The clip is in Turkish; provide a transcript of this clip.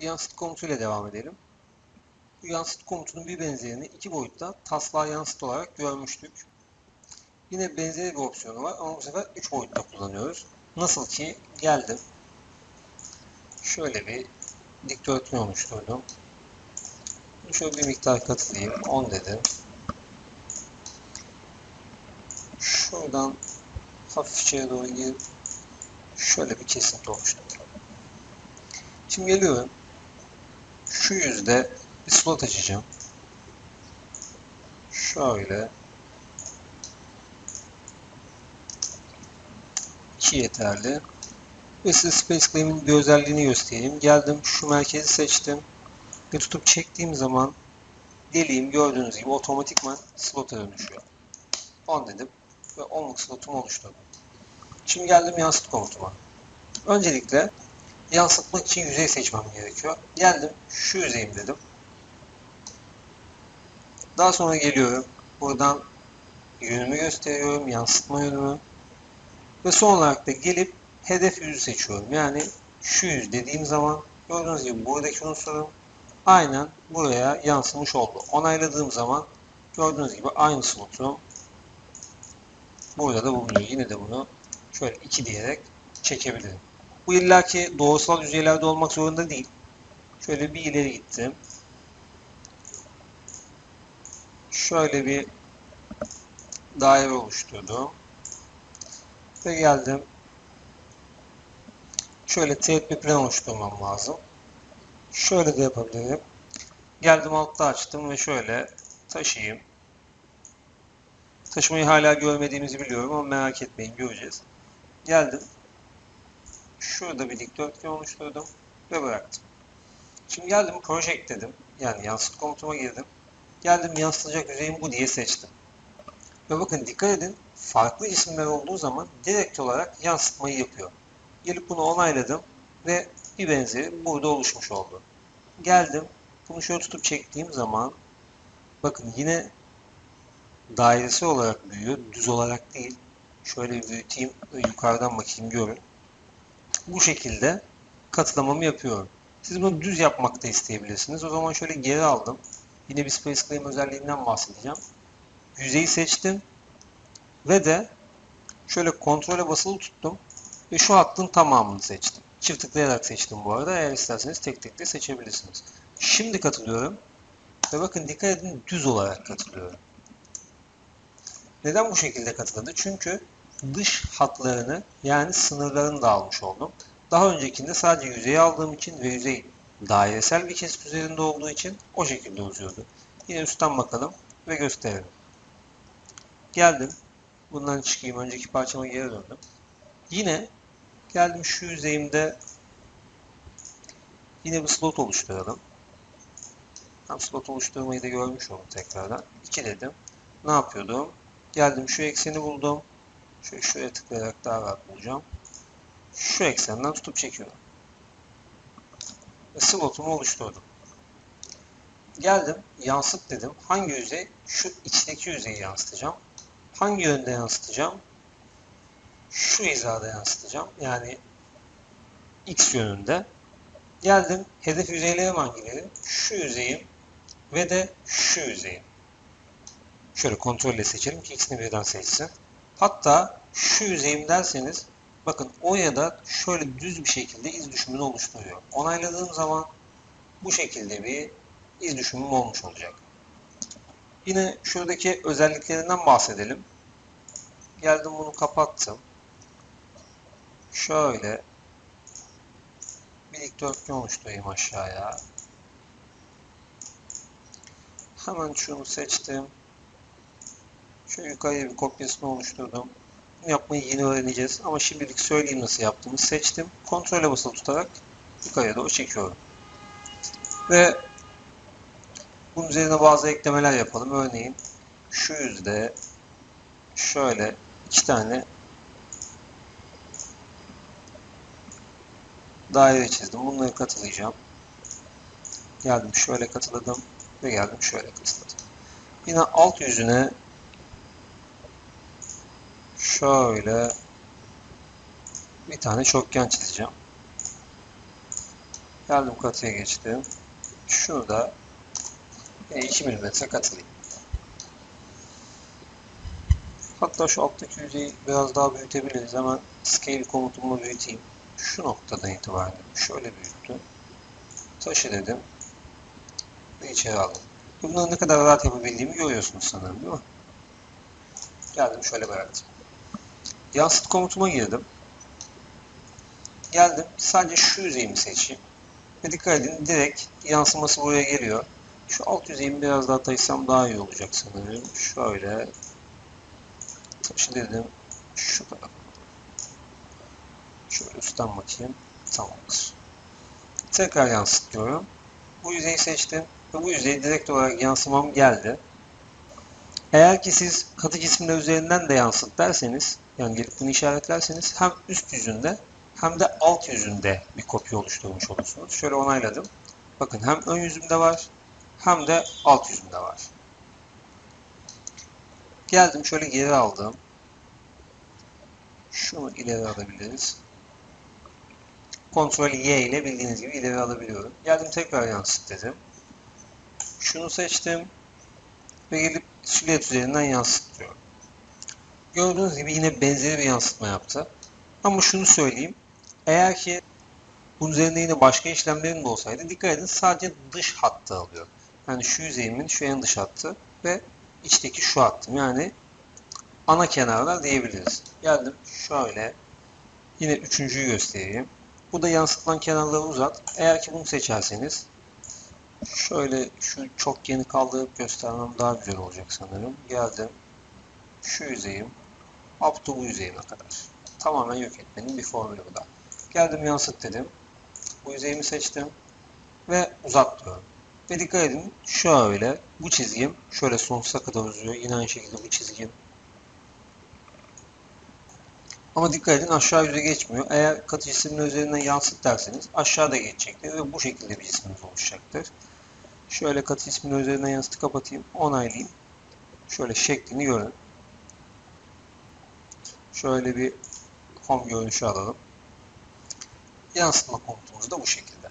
yansıt komutuyla devam edelim. Bu yansıt komutunun bir benzerini iki boyutta taslağa yansıt olarak görmüştük. Yine benzeri bir opsiyonu var ama bu sefer 3 boyutta kullanıyoruz. Nasıl ki geldim. Şöyle bir dikdörtgen oluşturdum. Şöyle bir miktar katılayım. 10 dedim. Şuradan hafif içeri doğru girip şöyle bir kesinti oluşturdum. Şimdi geliyorum. Şu yüzde bir slot açacağım. Şöyle. 2 yeterli. Ve size Space Claim'in bir özelliğini göstereyim. Geldim şu merkezi seçtim. Ve tutup çektiğim zaman deliğim gördüğünüz gibi otomatikman slota dönüşüyor. 10 dedim ve 10'luk slotumu oluşturdum. Şimdi geldim yansıt komutuma. Öncelikle yansıtmak için yüzey seçmem gerekiyor. Geldim şu yüzeyim dedim. Daha sonra geliyorum. Buradan yönümü gösteriyorum. Yansıtma yönümü. Ve son olarak da gelip hedef yüzü seçiyorum. Yani şu yüz dediğim zaman gördüğünüz gibi buradaki unsurum aynen buraya yansımış oldu. Onayladığım zaman gördüğünüz gibi aynı slotum burada da bulunuyor. Yine de bunu şöyle 2 diyerek çekebilirim. Bu illaki doğrusal yüzeylerde olmak zorunda değil. Şöyle bir ileri gittim. Şöyle bir daire oluşturdum. Ve geldim. Şöyle teğet bir plan oluşturmam lazım. Şöyle de yapabilirim. Geldim altta açtım ve şöyle taşıyayım. Taşımayı hala görmediğimizi biliyorum ama merak etmeyin göreceğiz. Geldim. Şurada bir dikdörtgen oluşturdum ve bıraktım. Şimdi geldim project dedim. Yani yansıt komutuma girdim. Geldim yansıtacak yüzeyim bu diye seçtim. Ve bakın dikkat edin farklı cisimler olduğu zaman direkt olarak yansıtmayı yapıyor. Gelip bunu onayladım ve bir benzeri burada oluşmuş oldu. Geldim bunu şöyle tutup çektiğim zaman bakın yine dairesi olarak büyüyor. Düz olarak değil. Şöyle büyüteyim yukarıdan bakayım görün. Bu şekilde katılamamı yapıyorum. Siz bunu düz yapmak da isteyebilirsiniz. O zaman şöyle geri aldım. Yine bir Space Claim özelliğinden bahsedeceğim. Yüzeyi seçtim. Ve de şöyle kontrole basılı tuttum. Ve şu hattın tamamını seçtim. Çift tıklayarak seçtim bu arada. Eğer isterseniz tek tek de seçebilirsiniz. Şimdi katılıyorum. Ve bakın dikkat edin düz olarak katılıyorum. Neden bu şekilde katıldı? Çünkü dış hatlarını yani sınırlarını da almış oldum. Daha öncekinde sadece yüzeyi aldığım için ve yüzey dairesel bir kesit üzerinde olduğu için o şekilde uzuyordu. Yine üstten bakalım ve gösterelim. Geldim. Bundan çıkayım. Önceki parçama geri döndüm. Yine geldim şu yüzeyimde yine bir slot oluşturalım. Tam slot oluşturmayı da görmüş oldum tekrardan. 2 dedim. Ne yapıyordum? Geldim şu ekseni buldum. Şöyle şuraya tıklayarak daha rahat bulacağım. Şu eksenden tutup çekiyorum. Ve slotumu oluşturdum. Geldim, yansıt dedim. Hangi yüzey? Şu içteki yüzeyi yansıtacağım. Hangi yönde yansıtacağım? Şu hizada yansıtacağım. Yani x yönünde. Geldim, hedef yüzeylerim hangileri? Şu yüzeyim ve de şu yüzeyim. Şöyle kontrolle seçelim ki ikisini birden seçsin. Hatta şu yüzeyim derseniz bakın o ya da şöyle düz bir şekilde iz düşümünü oluşturuyor. Onayladığım zaman bu şekilde bir iz düşümüm olmuş olacak. Yine şuradaki özelliklerinden bahsedelim. Geldim bunu kapattım. Şöyle bir dikdörtgen oluşturayım aşağıya. Hemen şunu seçtim. Şöyle yukarıya bir kopyasını oluşturdum. Bunu yapmayı yeni öğreneceğiz ama şimdilik söyleyeyim nasıl yaptığımı seçtim. Kontrole basılı tutarak yukarıya doğru çekiyorum. Ve bunun üzerine bazı eklemeler yapalım. Örneğin şu yüzde şöyle iki tane daire çizdim. Bunları katılayacağım. Geldim şöyle katladım ve geldim şöyle katladım. Yine alt yüzüne şöyle bir tane çokgen çizeceğim. Geldim katıya geçtim. Şunu da yine 2 mm katılayım. Hatta şu alttaki yüzeyi biraz daha büyütebiliriz. Hemen scale komutumla büyüteyim. Şu noktadan itibaren şöyle büyüttüm. Taşı dedim. Ve içeri aldım. Bunları ne kadar rahat yapabildiğimi görüyorsunuz sanırım değil mi? Geldim şöyle bıraktım. Yansıt komutuma girdim. Geldim. Sadece şu yüzeyimi seçeyim. Ve dikkat edin direkt yansıması buraya geliyor. Şu alt yüzeyimi biraz daha taşısam daha iyi olacak sanırım. Şöyle taşı dedim. Şu tarafa. Şöyle üstten bakayım. Tamamdır. Tekrar yansıt diyorum. Bu yüzeyi seçtim ve bu yüzeye direkt olarak yansımam geldi. Eğer ki siz katı cisimler üzerinden de yansıt derseniz, yani gelip bunu işaretlerseniz hem üst yüzünde hem de alt yüzünde bir kopya oluşturmuş olursunuz. Şöyle onayladım. Bakın hem ön yüzümde var hem de alt yüzümde var. Geldim şöyle geri aldım. Şunu ileri alabiliriz. Ctrl Y ile bildiğiniz gibi ileri alabiliyorum. Geldim tekrar yansıt dedim. Şunu seçtim. Ve gelip silüet üzerinden yansıt diyorum. Gördüğünüz gibi yine benzeri bir yansıtma yaptı. Ama şunu söyleyeyim. Eğer ki bunun üzerinde yine başka işlemlerin de olsaydı dikkat edin sadece dış hattı alıyor. Yani şu yüzeyimin şu en dış hattı ve içteki şu hattım. Yani ana kenarlar diyebiliriz. Geldim şöyle yine üçüncüyü göstereyim. Bu da yansıtılan kenarları uzat. Eğer ki bunu seçerseniz şöyle şu çok yeni kaldırıp göstermem daha güzel olacak sanırım. Geldim. Şu yüzeyim. Up to bu yüzeyime kadar. Tamamen yok etmenin bir formülü bu da. Geldim yansıt dedim. Bu yüzeyimi seçtim. Ve uzat diyorum. Ve dikkat edin şöyle bu çizgim şöyle sonsuza kadar uzuyor. Yine aynı şekilde bu çizgim ama dikkat edin aşağı yüze geçmiyor. Eğer katı cismin üzerinden yansıt derseniz aşağıda geçecektir ve bu şekilde bir cismimiz oluşacaktır. Şöyle katı cismin üzerinden yansıtı kapatayım, onaylayayım. Şöyle şeklini görün. Şöyle bir home görünüşü alalım. Yansıtma komutumuz da bu şekilde.